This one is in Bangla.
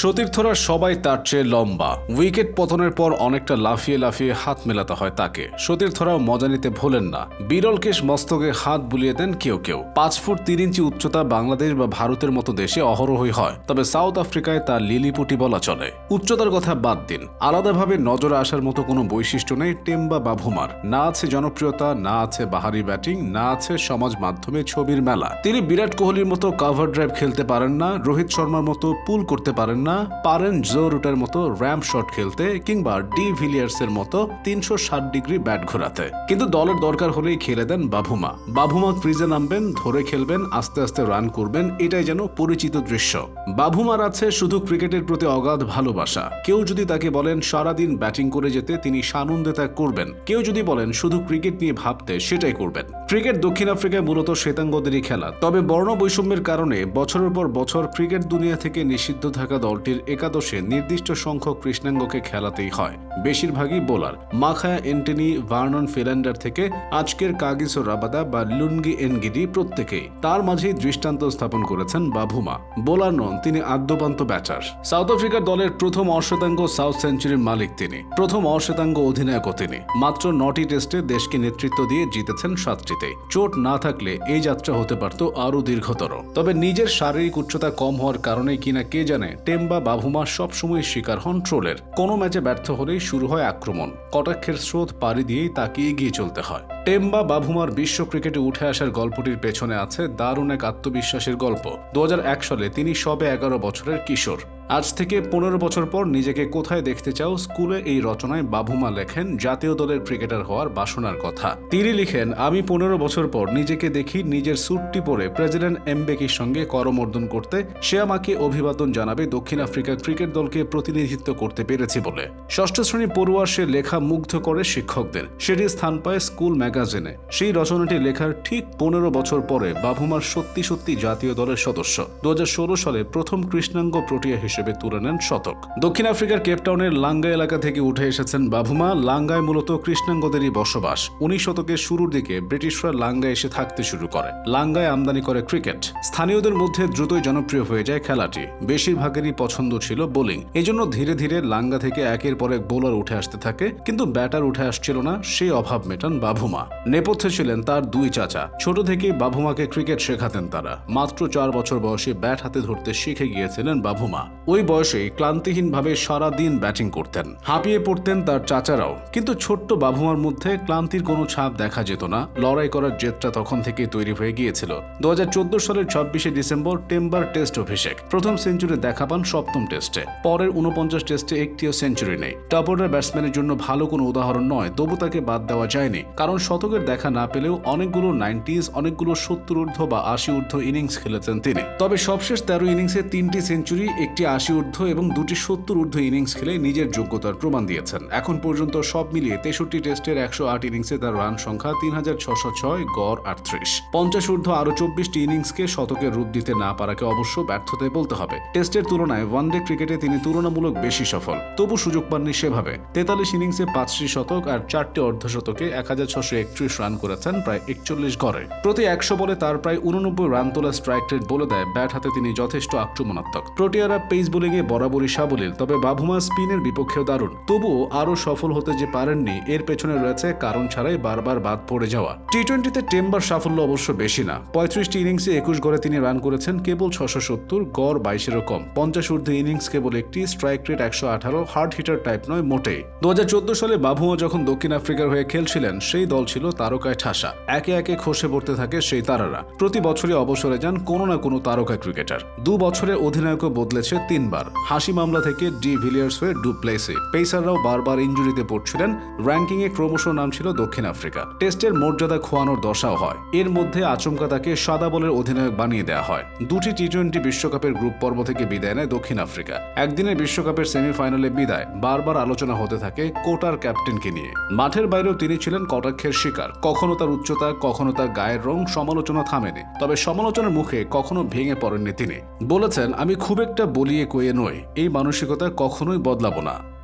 সতীর্থরা সবাই তার চেয়ে লম্বা। উইকেট পতনের পর অনেকটা লাফিয়ে লাফিয়ে হাত মেলাতে হয় তাকে। সতীর্থরাও মজা নিতে ভোলেন না। বিরল কেশ মস্তকে হাত বুলিয়ে দেন কেউ কেউ। পাঁচ ফুট তিন ইঞ্চি উচ্চতা বাংলাদেশ বা ভারতের মতো দেশে অহরহই হয়। তবে সাউথ আফ্রিকায় তার লিলিপুটি বলা চলে। উচ্চতার কথা বাদ দিন। আলাদাভাবে নজরে আসার মতো কোনো বৈশিষ্ট্য নেই টেম্বা বা ভুমার না আছে জনপ্রিয়তা, না আছে বাহারি ব্যাটিং, না আছে সমাজ মাধ্যমে ছবির মেলা। তিনি বিরাট কোহলির মতো কাভার ড্রাইভ খেলতে পারেন না, রোহিত শর্মার মতো পুল করতে পারেন না, পারেন জো রুটের মতো র্যাম্প শট খেলতে কিংবা ডি ভিলিয়ার্স এর মতো তিনশো ষাট ডিগ্রি ব্যাট ঘোরাতে। কিন্তু দলের দরকার হলেই খেলে দেন বাভুমা। বাভুমা ক্রিজে নামবেন, ধরে খেলবেন, আস্তে আস্তে রান করবেন, এটাই যেন পরিচিত দৃশ্য। বাভুমার আছে শুধু ক্রিকেটের প্রতি অগাধ ভালোবাসা। কেউ যদি তাকে বলেন, সারাদিন ব্যাটিং করে যেতে তিনি সানন্দে তা করবেন। কেউ যদি বলেন, শুধু ক্রিকেট নিয়ে ভাবতে সেটাই করবেন। ক্রিকেট দক্ষিণ আফ্রিকায় মূলত শ্বেতাঙ্গদেরই খেলা। তবে বর্ণ বৈষম্যের কারণে বছরের পর বছর ক্রিকেট দুনিয়া থেকে নিষিদ্ধ থাকা দলটির একাদশে নির্দিষ্ট সংখ্যক কৃষ্ণাঙ্গকে খেলাতেই হয়। বেশিরভাগই bowler. Makhaya Ntini, Vernon Philander থেকে আজকের কাগিসো রাবাদা বা লুনগি এনগিডি প্রত্যেকেই। তার মাঝেই দৃষ্টান্ত স্থাপন করেছেন বাভুমা। বোলার নন, তিনি আদ্যপান্ত ব্যাটার। সাউথ আফ্রিকার দলের প্রথম অশ্বেতাঙ্গ সাউথ সেঞ্চুরির মালিক তিনি। প্রথম অশ্বেতাঙ্গ অধিনায়কও তিনি। মাত্র নটি টেস্টে দেশকে নেতৃত্ব দিয়ে জিতেছেন সাতটিতে চোট না থাকলে এই যাত্রা হতে পারত আরও দীর্ঘতর। তবে নিজের শারীরিক উচ্চতা কম হওয়ার কারণে কিনা কে জানে টেম্বা বাভুমা সবসময় শিকার হন ট্রোলের। কোনো ম্যাচে ব্যর্থ হলেই শুরু হয় আক্রমণ। কটাক্ষের স্রোত পাড়ি দিয়েই তাকে এগিয়ে চলতে হয়। টেম্বা বাভুমার বিশ্ব ক্রিকেটে উঠে আসার গল্পটির পেছনে আছে দারুণ এক আত্মবিশ্বাসের গল্প। দু হাজার এক সালে তিনি সবে এগারো বছরের কিশোর। আজ থেকে পনেরো বছর পর নিজেকে কোথায় দেখতে চাও স্কুলে এই রচনায় বাভুমা লেখেন জাতীয় দলের ক্রিকেটার হওয়ার বাসনার কথা। তিনি লিখেন, আমি পনেরো বছর পর নিজেকে দেখি নিজের স্যুটটি পরে প্রেসিডেন্ট এমবেকির সঙ্গে করমর্দন করতে, সে আমাকে অভিবাদন জানাবে দক্ষিণ আফ্রিকা ক্রিকেট দলকে প্রতিনিধিত্ব করতে পেরেছি বলে। ষষ্ঠ শ্রেণি পড়ুয়া সে লেখা মুগ্ধ করে শিক্ষকদের। সেটি স্থান পায় স্কুল ম্যাগাজিনে। সেই রচনাটি লেখার ঠিক পনেরো বছর পরে বাভুমার সত্যি সত্যি জাতীয় দলের সদস্য। দু হাজার ষোলো সালে প্রথম কৃষ্ণাঙ্গ প্রোটিয়া হিসেবে তুলে নেন শতক। দক্ষিণ আফ্রিকার কেপটাউনের লাঙ্গা এলাকা থেকে উঠে এসেছেন বাভুমা লাঙ্গায় মূলত কৃষ্ণাঙ্গদেরই বসবাস। উনিশ শতকের শুরুর দিকে ব্রিটিশরা লাঙ্গায় এসে থাকতে শুরু করে। লাঙ্গায় আমদানি করে ক্রিকেট। স্থানীয়দের মধ্যে দ্রুতই জনপ্রিয় হয়ে যায় খেলাটি। বেশিরভাগেরই পছন্দ ছিল বোলিং। এজন্য ধীরে ধীরে লাঙ্গা থেকে একের পর এক বোলার উঠে আসতে থাকে, কিন্তু ব্যাটার উঠে আসছিল না, সেই অভাব মেটান বাভুমা নেপথ্যে ছিলেন তার দুই চাচা। ছোট থেকেই বাভুমাকে ক্রিকেট শেখাতেন তারা। মাত্র চার বছর বয়সে ব্যাট হাতে ধরতে শিখে গিয়েছিলেন বাভুমা ওই বয়সেই ক্লান্তিহীনভাবে সারা দিন ব্যাটিং করতেন। হাঁপিয়ে পড়তেন তার চাচারাও। কিন্তু ছোট্ট বাবুমার মধ্যে ক্লান্তির কোনো ছাপ দেখা যেত না। লড়াই করার জেদটা তখন থেকেই তৈরি হয়ে গিয়েছিল। দু সালের ছাব্বিশে ডিসেম্বর টেম্বার টেস্ট অভিষেক। প্রথম সেঞ্চুরি দেখা পান সপ্তম টেস্টে। পরের উনপঞ্চাশ টেস্টে একটিও সেঞ্চুরি নেই। টপ অর্ডার ব্যাটসম্যানের জন্য ভালো কোনো উদাহরণ নয়, তবু তাকে বাদ দেওয়া যায়নি। কারণ শতকের দেখা না পেলেও অনেকগুলো নাইনটিজ, অনেকগুলো সত্তর ঊর্ধ্ব বা আশি ঊর্ধ্ব ইনিংস খেলেছেন তিনি। তবে সবশেষ তেরো ইনিংসে তিনটি সেঞ্চুরি, একটি আশি ঊর্ধ্ব এবং দুটি সত্তর ঊর্ধ্ব ইনিংস খেলে নিজের যোগ্যতার প্রমাণ দিয়েছেন। এখন পর্যন্ত সব মিলিয়ে তেষট্টি টেস্টের একশো আট ইনিংসে তার রান সংখ্যা তিন হাজার ছশো ছয়, গড় আটত্রিশ। পঞ্চাশ ঊর্ধ্ব আরও চব্বিশটি ইনিংসকে শতকের রূপ দিতে না পারাকে অবশ্য ব্যর্থতায় বলতে হবে। টেস্টের তুলনায় ওয়ানডে ক্রিকেটে তিনি তুলনামূলক বেশি সফল, তবু সুযোগ পাননি সেভাবে। তেতাল্লিশ ইনিংসে পাঁচটি শতক আর চারটি অর্ধশতকে এক হাজার ছশো একত্রিশ রান করেছেন প্রায় একচল্লিশ গড়ে। প্রতি একশো বলে তার প্রায় উননব্বই রান তোলা স্ট্রাইক রেট বলে দেয় ব্যাট হাতে তিনি যথেষ্ট আক্রমণাত্মক। প্রোটিয়ারা পেস বোলিংয়ে বরাবরই সাবলীল, তবে বাভুমা স্পিনের বিপক্ষেও দারুণ। তবুও আরও সফল হতে যে পারেননি, এর পেছনে রয়েছে কারণ ছাড়াই বারবার বাদ পড়ে যাওয়া। টি টোয়েন্টিতে টেম্বার সাফল্য অবশ্য বেশি না। পঁয়ত্রিশটি ইনিংসে একুশ গড়ে তিনি রান করেছেন, কেবল ছশো সত্তর, গড় বাইশেরও কম। পঞ্চাশ ঊর্ধ্বে ইনিংস কেবল একটি, স্ট্রাইক রেট একশো আঠারো, হার্ড হিটার টাইপ নয়, মোটেই। দু হাজার চোদ্দ সালে বাভুমা যখন দক্ষিণ আফ্রিকার হয়ে খেলছিলেন, সেই দল ছিল তারকায় ঠাসা। একে একে খসে পড়তে থাকে সেই তারারা। প্রতি বছরই অবসরে যান কোনো না কোনো তারকা ক্রিকেটার। দু বছরে অধিনায়কও বদলেছে তিনবার। হাসি মামলা থেকে ডি ভিলিয়ার্স হয়ে ডু প্লেসে পেসাররাও বারবার ইঞ্জুরিতে পড়ছিলেন। র্যাঙ্কিংয়ে ক্রমশ নাম ছিল দক্ষিণ আফ্রিকা। টেস্টের মর্যাদা খোয়ানোর দশাও হয়। এর মধ্যে আচমকা তাকে সাদা বলের অধিনায়ক বানিয়ে দেওয়া হয়। দুটি টি টোয়েন্টি বিশ্বকাপের গ্রুপ পর্ব থেকে বিদায় নেয় দক্ষিণ আফ্রিকা। একদিনের বিশ্বকাপের সেমিফাইনালে বিদায়। বারবার আলোচনা হতে থাকে কোটার ক্যাপ্টেনকে নিয়ে। মাঠের বাইরেও তিনি ছিলেন কটাক্ষের শিকার। কখনো তার উচ্চতা, কখনো তার গায়ের রং সমালোচনা থামেনি। তবে সমালোচনার মুখে কখনো ভেঙে পড়েননি তিনি। বলেছেন, আমি খুব একটা বলিয়ে কয়ে নই এই মানসিকতা কখনোই বদলাবো না।